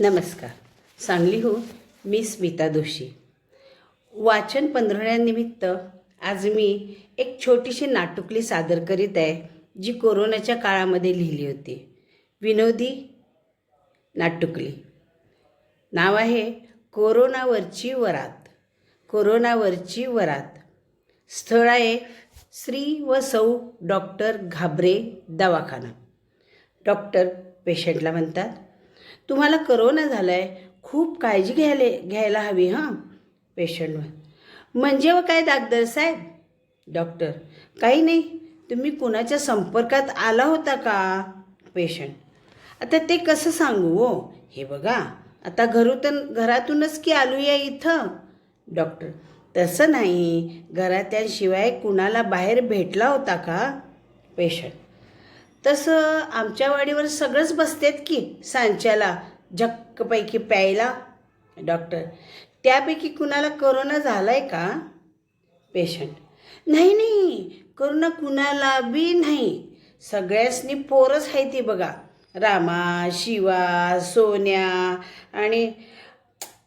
नमस्कार. सांगलीहून मी स्मिता दोशी वाचन पंधरवड्यानिमित्त आज मी एक छोटीशी नाटुकली सादर करीत आहे जी कोरोनाच्या काळामध्ये लिहिली होती. विनोदी नाटुकली. नाव आहे कोरोनावरची वरात. कोरोनावरची वरात. स्थळ आहे श्री व सौ डॉक्टर घाबरे दवाखाना. डॉक्टर पेशंटला म्हणतात. तुम्हाला करोना झाला आहे खूप काळजी घ्यायला घ्यायला हवी हां? पेशंटवर म्हणजे व काय दागदर साहेब? डॉक्टर काही नाही. तुम्ही कुणाच्या संपर्कात आला होता का? पेशंट आता ते कसं सांगू हो? हे बघा. आता घरून घरातूनच की आलूया इथं? डॉक्टर तसं नाही. घरात्यांशिवाय कुणाला बाहेर भेटला होता का? पेशंट तसं आमच्या वाडीवर सगळंच बसतेत की सांच्याला झक्कपैकी प्यायला. डॉक्टर त्यापैकी कुणाला करोना झाला आहे का? पेशंट नाही नाही करोना कुणाला बी नाही. सगळ्यासनी पोरच आहे ती बघा. रामा शिवा सोन्या आणि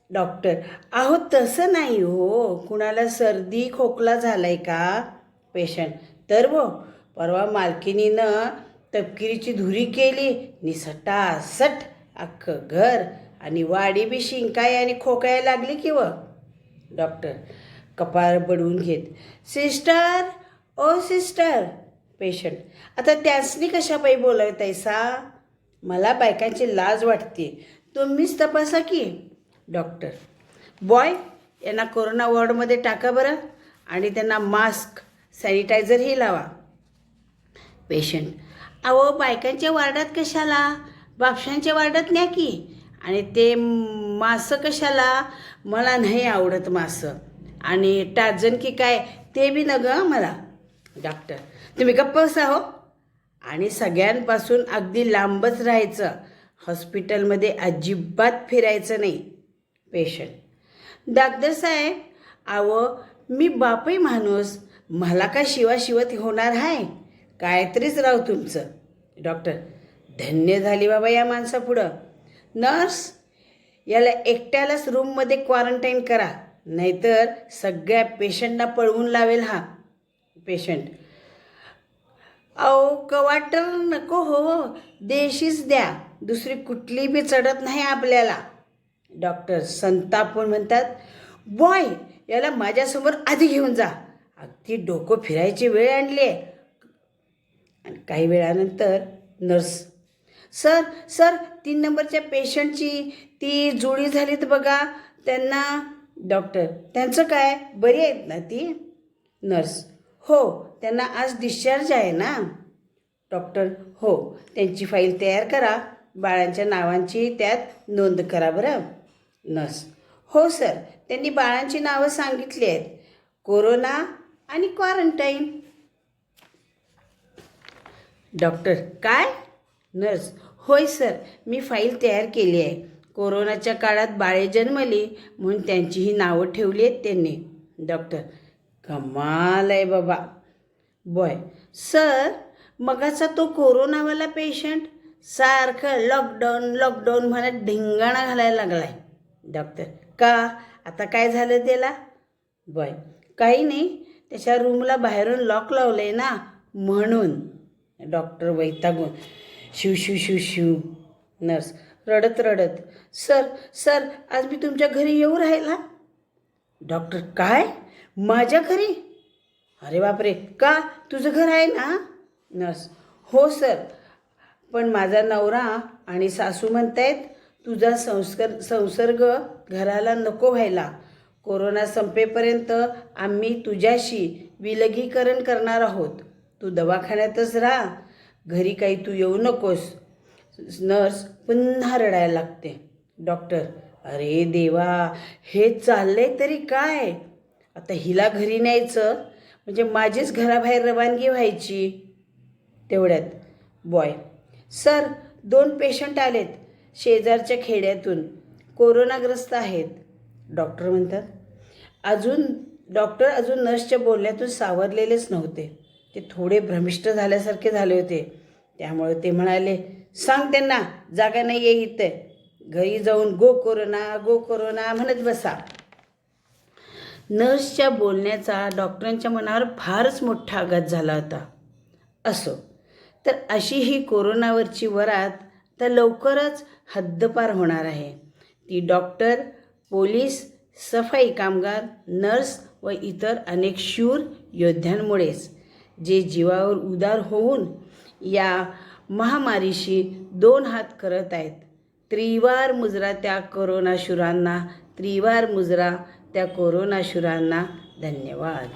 डॉक्टर अहो तसं नाही हो. कुणाला सर्दी खोकला झाला आहे का? पेशंट तर वो परवा मालकिनीनं तपकिरीची धुरी केली नि सटासट अख्खं घर आणि वाडी बी शिंकाय आणि खोकायला लागली की व? डॉक्टर कपाळ बडवून घेत सिस्टर ओ सिस्टर पेशंट आता त्यासनी कशापाई पायी बोलवतायसा मला बायकांची लाज वाटते तुम्हीच तपासा की. डॉक्टर बॉय यांना कोरोना वॉर्डमध्ये टाका बरं आणि त्यांना मास्क सॅनिटायझरही लावा. पेशंट अहो बायकांच्या वार्डात कशाला? बापशांच्या वार्डात न्या की. आणि ते मासं कशाला? मला नाही आवडत मासं. आणि टार्जन की काय ते बी न मला. डॉक्टर तुम्ही गप्प बसा हो. आणि सगळ्यांपासून अगदी लांबच राहायचं. हॉस्पिटलमध्ये अजिबात फिरायचं नाही. पेशंट. डॉक्टर साहेब अहो मी बापही माणूस. मला का शिवा शिवत होणार आहे कायतरीच राव तुमचं. डॉक्टर धन्य झाली बाबा या माणसापुढं. नर्स याला एकट्यालाच रूममध्ये क्वारंटाईन करा. नाहीतर सगळ्या पेशंटना पळवून लावेल हा पेशंट. अहो कवाटर नको हो. देशीच द्या. दुसरी कुठली बी चढत नाही आपल्याला. डॉक्टर संतापून म्हणतात बॉय याला माझ्यासमोर आधी घेऊन जा. अगदी डोकं फिरायची वेळ आणली आहे आणि काही वेळानंतर नर्स सर सर तीन नंबरच्या पेशंटची ती जुळी झालीत बघा. त्यांना डॉक्टर त्यांचं काय? बरी आहेत ना ती? नर्स हो त्यांना आज डिस्चार्ज आहे ना? डॉक्टर हो. त्यांची फाईल तयार करा. बाळांच्या नावांची त्यात नोंद करा बरं. नर्स हो सर त्यांनी बाळांची नावं सांगितली आहेत. कोरोना आणि क्वारंटाईन डॉक्टर काय? नर्स होय सर मी फाईल तयार केली आहे. कोरोनाच्या काळात बाळे जन्मली म्हणून त्यांची ही नावं ठेवली आहेत त्यांनी. डॉक्टर कमाल आहे बाबा. बॉय सर मगाचा तो कोरोनावाला पेशंट सारखं लॉकडाऊन लॉकडाऊन म्हणत ढिंगाणा घालायला लागला आहे डॉक्टर का? आता काय झालं त्याला? बॉय काही नाही. त्याच्या रूमला बाहेरून लॉक लावलं आहे ना म्हणून. डॉक्टर वैतागून शिव शिव शिव शिव नर्स रडत रडत सर सर आज मी तुमच्या घरी येऊ राहिला. डॉक्टर काय? माझ्या घरी? अरे बापरे का? तुझं घर आहे ना? नर्स. हो सर पण माझा नवरा आणि सासू म्हणतायत तुझा संस्कर संसर्ग घराला नको व्हायला. कोरोना संपेपर्यंत आम्ही तुझ्याशी विलगीकरण करणार आहोत. तू दवाखान्यातच राहा. घरी काही तू येऊ नकोस. नर्स पुन्हा रडायला लागते. डॉक्टर अरे देवा हे चाललंय तरी काय? आता हिला घरी न्यायचं? म्हणजे माझीच घराबाहेर रवानगी व्हायची. तेवढ्यात बॉय सर दोन पेशंट आलेत शेजारच्या खेड्यातून. कोरोनाग्रस्त आहेत. डॉक्टर म्हणतात अजून डॉक्टर अजून नर्सच्या बोलण्यातून सावरलेलेच नव्हते. ते थोडे भ्रमिष्ट झाल्यासारखे झाले होते. त्यामुळे ते म्हणाले सांग त्यांना जागा नाही आहे इथं. घरी जाऊन गो कोरोना गो कोरोना म्हणत बसा. नर्सच्या बोलण्याचा डॉक्टरांच्या मनावर फारच मोठा आघात झाला होता. असो तर अशी ही कोरोनावरची वरात तर लवकरच हद्दपार होणार आहे. ती डॉक्टर पोलीस सफाई कामगार नर्स व इतर अनेक शूर योद्ध्यांमुळेच. जे जीवावर उदार होऊन या महामारीशी दोन हात करत आहेत. त्रिवार मुजरा त्या कोरोनाशुरांना त्रिवार मुजरा त्या कोरोनाशुरांना. धन्यवाद.